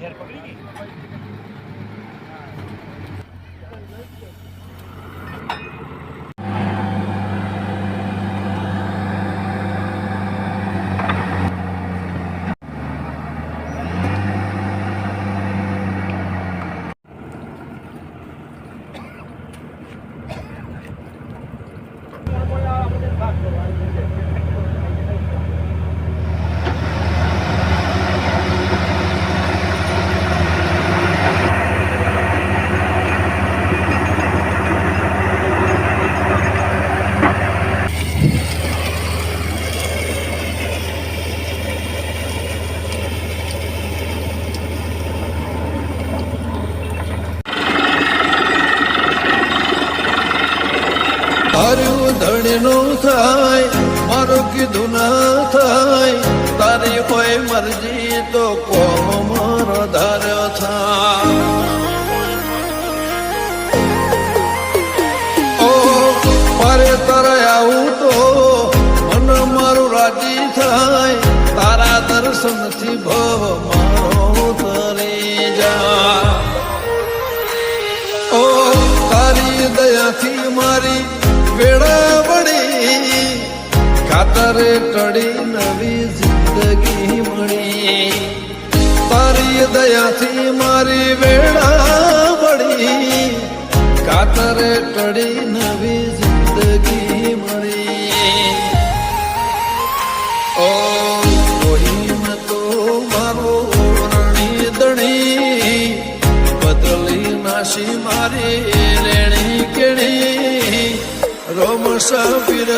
Hair પકડી ગઈ તારું ધણીનું થાય, મારું કીધું ના થાય, તારી હોય મરજી તો કોમ મારો ધાર્યો ઓ, મારે તારે આવું તો, મન મારું રાજી થાય, તારા દર્શનથી ભવ ખાતરે ટળી નવી જિંદગી મળી. તારી દયાથી મારી વેળા વળી. ખાતરે ટળી નવી જિંદગી મળી. ઓ કોઈન તો મારો રણી દણી બદલી નાશી મારી રેણી કેણી. રોમ સાબિર